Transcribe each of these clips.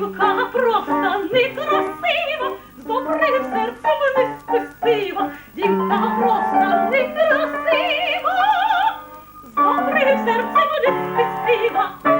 дівка, вопроса не красива, з добрим серцем не спасива, дівка вопроса не красива, з добрим серцем не спасива.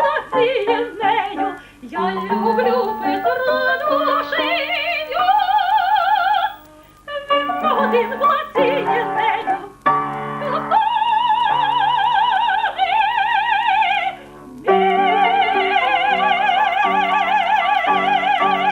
Один год